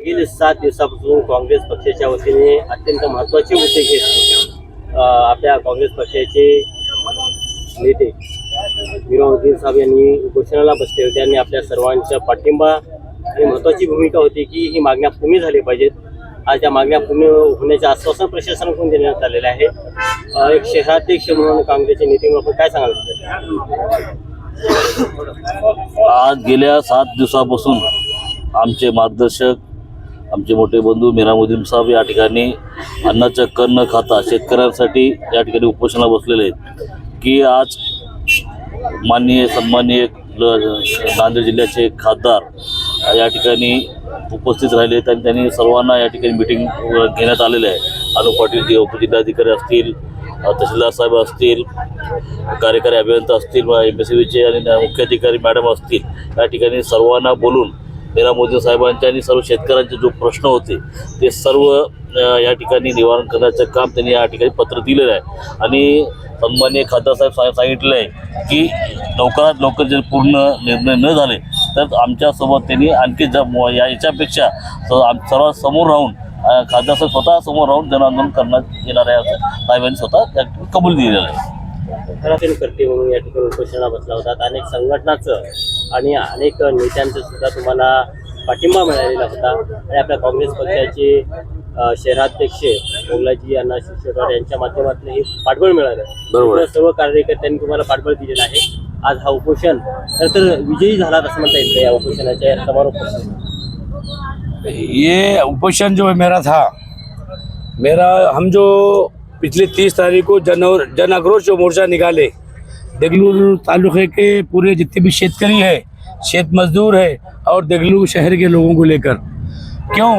गेली सात दिवसापासून काँग्रेस पक्षाच्या वतीने अत्यंत महत्त्वाचे मुद्दे घेत आपल्या काँग्रेस पक्षाचे नेते विरोधी साहेब यांनी उपोषणाला बसले होते आणि आपल्या सर्वांचा पाठिंबा आणि महत्त्वाची भूमिका होती की ही मागण्या पूर्ण झाली पाहिजेत. आज या मागण्या पूर्ण होण्याचे आश्वासन प्रशासनाकडून देण्यात आलेले आहे. एक शहराध्यक्ष म्हणून काँग्रेसचे नेते म्हणून आपण काय सांगाल? आज गेल्या सात दिवसापासून आमचे मार्गदर्शक आमचे मोठे बंधू मीरा साहेब या ठिकाणी अन्नाचं कण न खाता शेतकऱ्यांसाठी या ठिकाणी उपोषणाला बसलेले आहेत. की आज माननीय सन्माननीय नांदेड जिल्ह्याचे खासदार या ठिकाणी उपस्थित राहिले आहेत आणि त्यांनी सर्वांना या ठिकाणी मिटिंग घेण्यात आलेलं आहे. अनु पाटील जे उपजिल्हाधिकारी असतील तहसीलदार साहेब असतील कार्यकारी अभियंता असतील एम एस चे आणि मुख्य अधिकारी मॅडम असतील या ठिकाणी सर्वांना बोलून मेरा मोदी साहेबांचे आणि सर्व शेतकऱ्यांचे जो प्रश्न होते ते सर्व या ठिकाणी निवारण करण्याचं काम त्यांनी या ठिकाणी पत्र दिलेलं आहे. आणि सन्मान्य खासदारसाहेब साहेब सा- सांगितलं आहे की लवकरात लवकर जर पूर्ण निर्णय न झाले तर आमच्यासोबत त्यांनी आणखी ज या याच्यापेक्षा आम- सर्वात समोर राहून खासदारसाहेब स्वतः समोर राहून जनआंदोलन करण्यात येणार आहे असं साहेबांनी स्वतः त्या कबूल दिलेलं आहे. घरातील करते म्हणून या ठिकाणी उपोषणाला बसला होता. अनेक संघटनाचं आणि अनेक नेत्यांचं सुद्धा तुम्हाला पाठिंबा मिळालेला होता. आणि आपल्या काँग्रेस पक्षाचे शहराध्यक्ष मोगलाजी अण्णा शिक्षकर यांच्या माध्यमातून हे पाठबळ मिळालं. बरोबर. सर्व कार्यकर्त्यांनी तुम्हाला पाठबळ दिलेलं आहे. आज हा उपोषण खरं तर विजयी झाला असं म्हणता येईल या उपोषणाच्या समारोप ये उपोषण जो है मेरा था मेरा हम जो पिछले तीस तारीख को जन जन आक्रोश मोर्चा निकाले, देगलूर तालुके के पूरे जितने भी शेतकरी है, शेत मजदूर है, और देगलूर शहर के लोगों को लेकर। क्यों?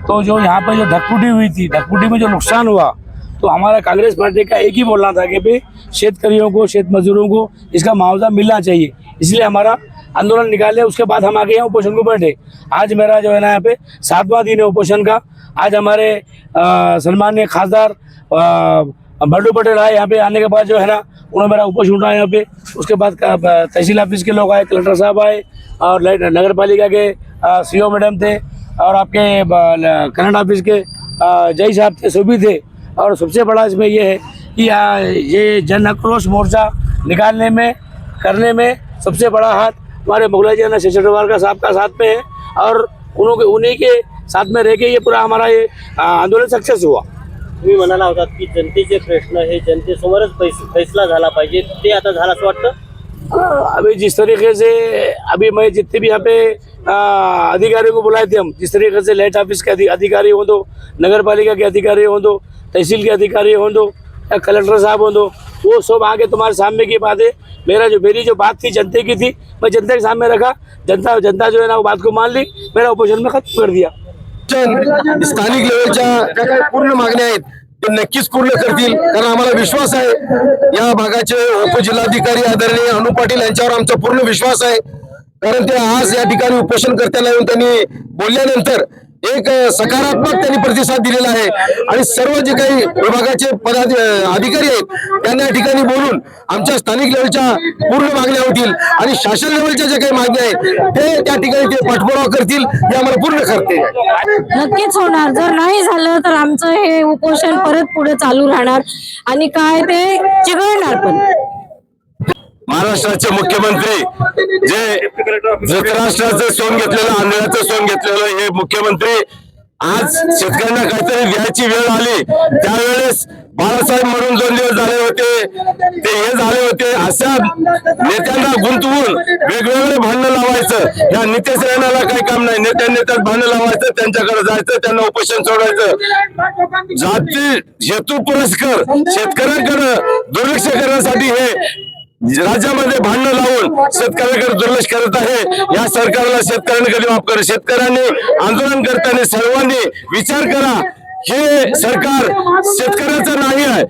तो जो यहाँ पर जो धक्कुटी हुई थी धक्कुटी में जो नुकसान हुआ तो हमारा कांग्रेस पार्टी का एक ही बोलना था कि भाई, शेतकरियों को, शेत मजदूरों को इसका मुआवजा मिलना चाहिए। इसलिए हमारा आंदोलन निकाले, उसके बाद हम आगे यहाँ उपोषण को बैठे आज मेरा जो है ना यहाँ पे सातवां दिन है उपोषण का। आज हमारे सन्माननीय खासदार भड्डू पटेल आए यहाँ पे आने के बाद जो है ना, उन्होंने मेरा उपोषण उठाया यहाँ पे। उसके बाद तहसील ऑफ़िस के लोग आए, कलेक्टर साहब आए, और नगर पालिका के सी मैडम थे, और आपके करंट ऑफ़िस के जय साहब थे, सभी थे। और सबसे बड़ा इसमें ये है कि ये जन आक्रोश मोर्चा निकालने में, करने में सबसे बड़ा हाथ हमारे मुगला जी शेषवार का साहब का साथ में है, और उन्हों के, उन्हीं के साथ में रह के ये पूरा हमारा ये आंदोलन सक्सेस हुआ। तुम्ही म्हणाला होता की जनतेचे प्रश्न हे जनतेसमोरच फैस फैसला झाला पाहिजे. ते आता झालं असं वाटतं? हाँ, अभी जिस तरीके से अभी मैं जितने भी यहाँ पे अधिकारियों को बुलाए थे हम जिस तरीके से लाइट ऑफ़िस के अधि- अधिकारी हों दो नगर पालिका के अधिकारी हों दो तहसील के अधिकारी हों दो या कलेक्टर साहब हों दो वो सब आगे तुम्हारे सामने की बात है मेरा जो मेरी जो बात थी जनता की थी मैं जनता के सामने रखा जनता जनता जो है ना वो बात को मान ली मेरा उपोषण में खत्म कर दिया। स्थानिक लेवलच्या ज्या काही पूर्ण मागण्या आहेत ते नक्कीच पूर्ण करतील. कारण आम्हाला विश्वास आहे या भागाचे उपजिल्हाधिकारी आदरणीय अनु पाटील यांच्यावर आमचा पूर्ण विश्वास आहे. कारण ते आज या ठिकाणी उपोषण करताना येऊन त्यांनी बोलल्यानंतर एक सकारात्मक त्यांनी प्रतिसाद दिलेला आहे. आणि सर्व जे काही विभागाचे पदाधि अधिकारी आहेत त्यांना या ठिकाणी बोलून आमच्या स्थानिक लेवलच्या पूर्ण मागण्या होतील. आणि शासन लेवलच्या ज्या काही मागण्या आहेत ते त्या ठिकाणी ते पाठपुरावा करतील हे आम्हाला पूर्ण करते नक्कीच होणार. जर नाही झालं तर आमचं हे उपोषण परत पुढे चालू राहणार. आणि काय ते चिघळणार पण. महाराष्ट्राचे मुख्यमंत्री जे धृतराष्ट्राचं सोन घेतलेलं आंधळ्याचं सोन घेतलेलं हे मुख्यमंत्री आज शेतकऱ्यांना काहीतरी घ्यायची वेळ आली. त्यावेळेस बाळासाहेब म्हणून दोन दिवस झाले होते. ते हे झाले होते. अशा नेत्यांना गुंतवून वेगवेगळे भांडणं लावायचं. या नितेश राणाला काही काम नाही. नेत्या नेत्यात भांडणं लावायचं त्यांच्याकडे जायचं त्यांना उपोषण सोडायचं. जाती हेतू पुरस्कार शेतकऱ्यांकडे दुर्लक्ष करण्यासाठी हे राज्यामध्ये भांडणं लावून शेतकऱ्याकडे दुर्लक्ष करत आहे. या सरकारला शेतकऱ्यांनी कधी माफ करा? शेतकऱ्यांनी आंदोलन करताना सर्वांनी विचार करा. हे सरकार शेतकऱ्याचं नाही आहे.